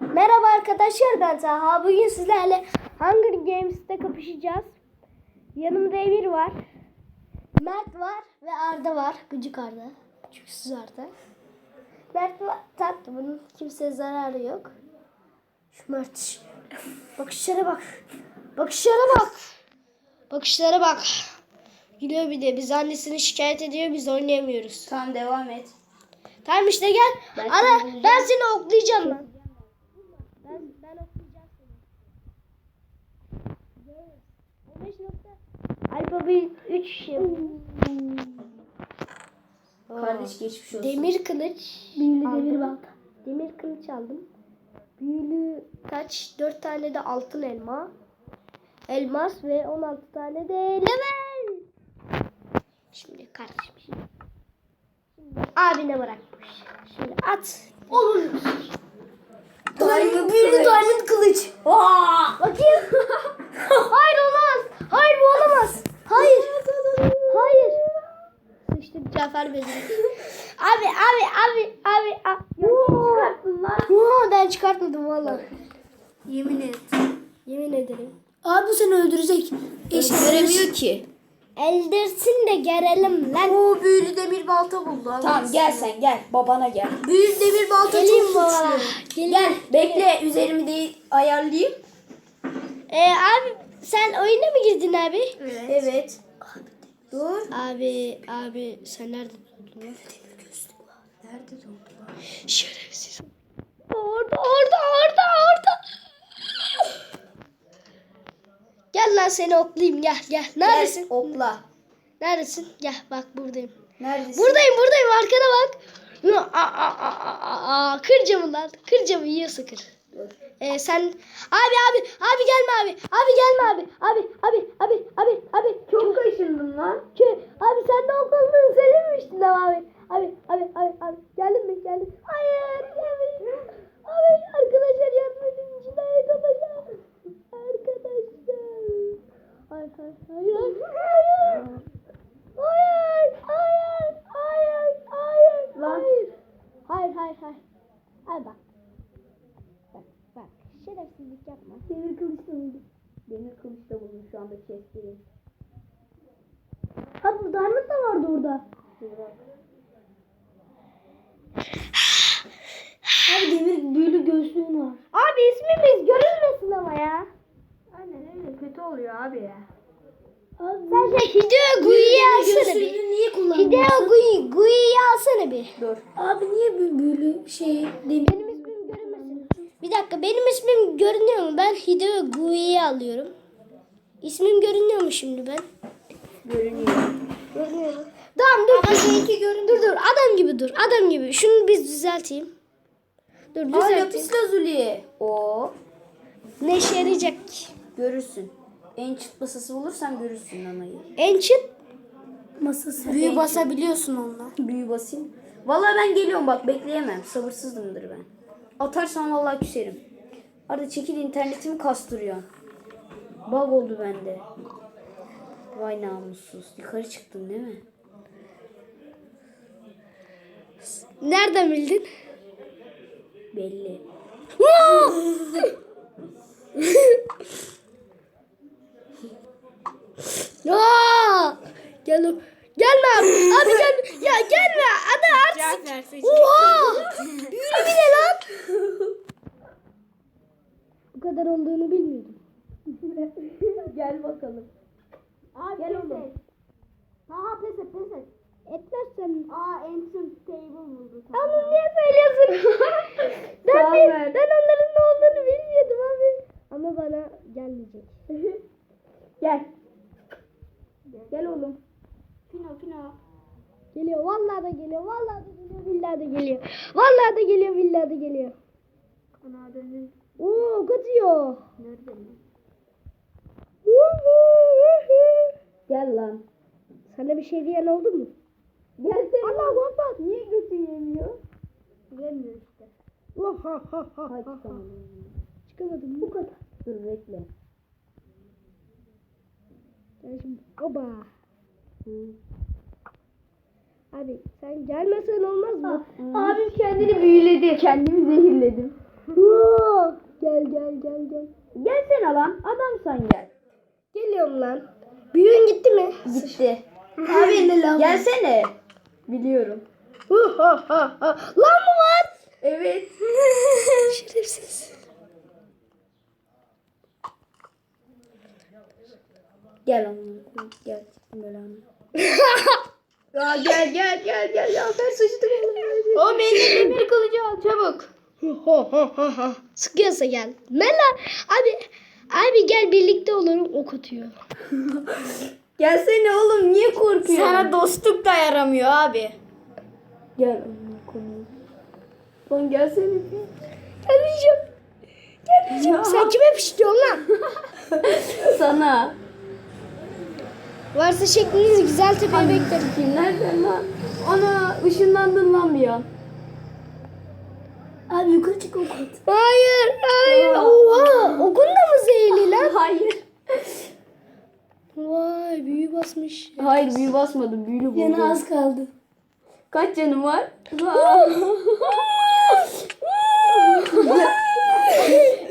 Merhaba arkadaşlar ben Taha. Bugün sizlerle Hunger Games'te kapışacağız. Yanımda Emir var. Mert var ve Arda var. Gıcık Arda. Küçüksüz Arda. Mert var. Tatlı bunun kimseye zararı yok. Şu Mert. Bakışlara bak. Bakışlara bak. Bakışlara bak. Gülüyor bir de. Biz annesini şikayet ediyor. Biz oynayamıyoruz. Tamam devam et. Tamam işte gel. Ben seni ben seni oklayacağım lan. Ben ben oklayacağım seni. 15 nokta. Alfa bir 3 Kardeş geçmiş olsun. Demir kılıç. Büyülü demir balta. Demir kılıç aldım. Büyülü kaç? 4 tane de altın elma. Elmas ve 16 tane de level. Şimdi kardeşim. Şimdi abine bırakmış. Şimdi at. Olur. Diamond Büyülü diamond kılıç. Aa! Bakayım. Hayır olmaz. Hayır bu olamaz. Hayır. Hayır. Sıçtık Cafer Bezir. abi abi abi abi. abi. Çıkarttın lan. Yoo, ben çıkartmadım valla. Yemin et. Yemin ederim. Abi bu seni öldürecek. Göremiyor ki. Eldirsin de gerelim lan. Oo büyülü demir balta buldu. abi. Tamam gel sen gel. Babana gel. Büyülü demir balta Gelin çok güçlü. Gelin. Gel bekle üzerimi de ayarlayayım. Ee, abi sen oyuna mı girdin abi? Evet. Dur. Abi abi sen nerede durdun ya? Nerede durdu lan? Şerefsiz. Orada orada orada orada. Gel lan seni oklayayım gel gel. Neredesin? Gel, okla. Neredesin? Gel bak buradayım. Neredesin? Buradayım buradayım arkana bak. Aa, aa, aa, aa, aa. Kır camı lan. Kır camı yiyorsa kır. Dur. Ee, sen abi abi abi gelme abi. Abi gelme abi. Abi abi abi abi abi. Çok kaşındım lan. Abi sen de okulunu söylememiştin ama abi. Abi abi abi abi. Geldin mi? Geldin. Hayır gelmeyin. Abi arkadaşlar yardım edin. Cinayet olacak. Arkadaşlar. Hayır hayır hayır. Hayır. Hayır. Hayır. Hayır. Hayır. Lan. Hayır. Hayır hayır hayır. Ay bak. Bak bak. Şerefsizlik yapma. Demir kılıç da buldum. Demir kılıç da buldum şu anda chest'teyim. Ha bu diamond da vardı orada. Abi demir büyülü göğsüğün var. Abi ismimiz görünmesin ama ya. Aynen öyle kötü oluyor abi ya. Sen şey Hideo Gui'yi alsana bir. niye Hideo Gui, Gui'yi alsana bir. Dur. Abi niye böyle şey demir? Benim ismim görünmesin. Bir dakika benim ismim görünüyor mu? Ben Hideo Gui'yi alıyorum. İsmim görünüyor mu şimdi ben? Görünüyor. Görünüyor? Tamam dur. Ama seninki görün. Dur dur adam gibi dur. Adam gibi. Şunu biz düzelteyim. Dur Aa düzelteyim. lapis lazuli. Oo. Ne işe yarayacak ki? Görürsün. En çıt basası bulursan görürsün anayı. Ancient Masası. büyü basabiliyorsun onunla. Büyü basayım. Vallahi ben geliyorum bak bekleyemem. Sabırsızdımdır ben. Atarsam vallahi küserim. Arada çekil internetimi kastırıyor. Bug oldu bende. Vay namussuz. Yukarı çıktın değil mi? Nereden bildin? Belli. Aa! Gel o- Gelme abi. Abi gelme. Ya gelme. Ada artık. Oha! Büyülü bir de lan. Bu kadar olduğunu bilmiyordum. Gel bakalım. Abi Gel oğlum. Aha pes et pes et. Etmezsen. Aa ancient table buldu. Ama niye söylüyorsun? ben, bir, ver. ben onların ne olduğunu bilmiyordum abi. Ama bana gelmeyecek. Gel. Gel oğlum. Fino fino. Geliyor vallahi da geliyor vallahi da geliyor billahi de geliyor. Vallahi da geliyor billahi de geliyor. Ana dönün. Oo kaçıyor. Nerede lan? Gel. Gel lan. Sana bir şey diyen oldu mu? Gelsene. Allah Allah. Niye götün yemiyor? Gelmiyor işte. Oha ha ha Hadi ha. tamam. Çıkamadım bu kadar. Dur bekle. Ben şimdi oba. Abi sen gelmesen olmaz mı? Abim kendini büyüledi. Kendimi zehirledim. Oo, gel gel. Gelsene lan adamsan gel. Geliyorum lan. Büyüğün gitti mi? Gitti. Abi eline lan. Gelsene. Biliyorum. Ha ha ha. Lan mı var? Evet. Şerefsiz. Gel koyayım, Gel. Belanı. ya gel gel gel gel ya ben sıçtım oğlum. O benim demir kılıcı al çabuk. Sıkıyorsa gel. Mela abi gel birlikte olalım ok atıyor. Gelsene oğlum niye korkuyorsun? Sana dostluk da yaramıyor abi. Gel koyayım. Lan gelsene. Gelmeyeceğim. Gelmeyeceğim. Sen kime pişiriyorsun lan? Sana. Varsa şekliniz güzel tepeye beklerim. Kim nereden lan? Ana ışınlandın lan bir an. Abi yukarı çık ok at. Hayır, hayır. Oha, okun da mı zehirli lan? Hayır. Vay, büyü basmış. Hayır büyü basmadım. Büyülü buldum. Yana az kaldı. Kaç canım var?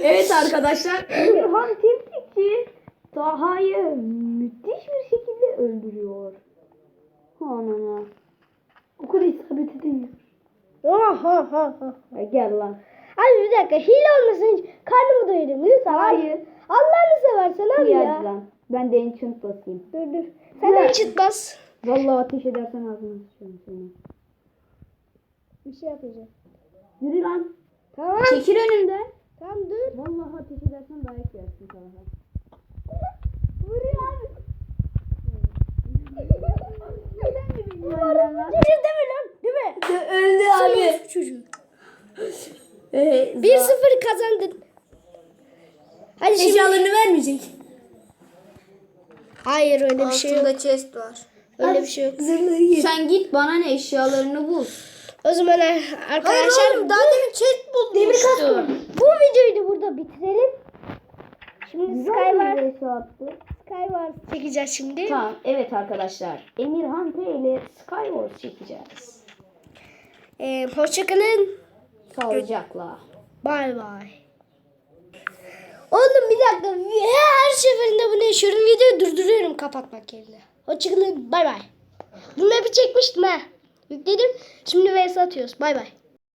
evet arkadaşlar. Emirhan Temtikçi Taha'yı müthiş bir şekilde öldürüyor. Anana. O kadar isabet edemiyor. Oha, ha, ha. Ya gel lan. Abi bir dakika, hile olmasın. Karnımı doyurayım lütfen. Hayır. Allah'ını seversen abi ya. hadi lan. Ben de enchant basayım. Dur dur. Sen de çıt bas. Vallahi ateş edersen ağzına sıçarım seni. Bir şey yapacağım. Yürü lan. Tamam. Çekil önümden. Tamam dur. Vallahi ateş edersen dayak yersin Taha. Vuruyor abi. Umarım Çocuğu deme lan. Değil mi? Öldü Abi. Çocuğu. Ee, 1-0 kazandın. Hadi şimdi. Eşyalarını vermeyecek. Hayır öyle bir şey yok. chest var. Öyle bir şey yok. Zırhları. Sen git bana ne eşyalarını bul. O zaman arkadaşlar daha demin chest buldum. Demir kask bu videoyu da burada bitirelim. Şimdi Skywars, hesaptı. Skywars çekeceğiz şimdi. Tamam evet arkadaşlar. Emirhan T ile Skywars çekeceğiz. Ee, hoşçakalın. Sağlıcakla. Bay bay. Oğlum bir dakika. Her seferinde bunu yaşıyorum. Videoyu durduruyorum kapatmak yerine. Hoşçakalın. Bay bay. Bunu hep çekmiştim ha. Yükledim. Şimdi vs atıyoruz. Bay bay.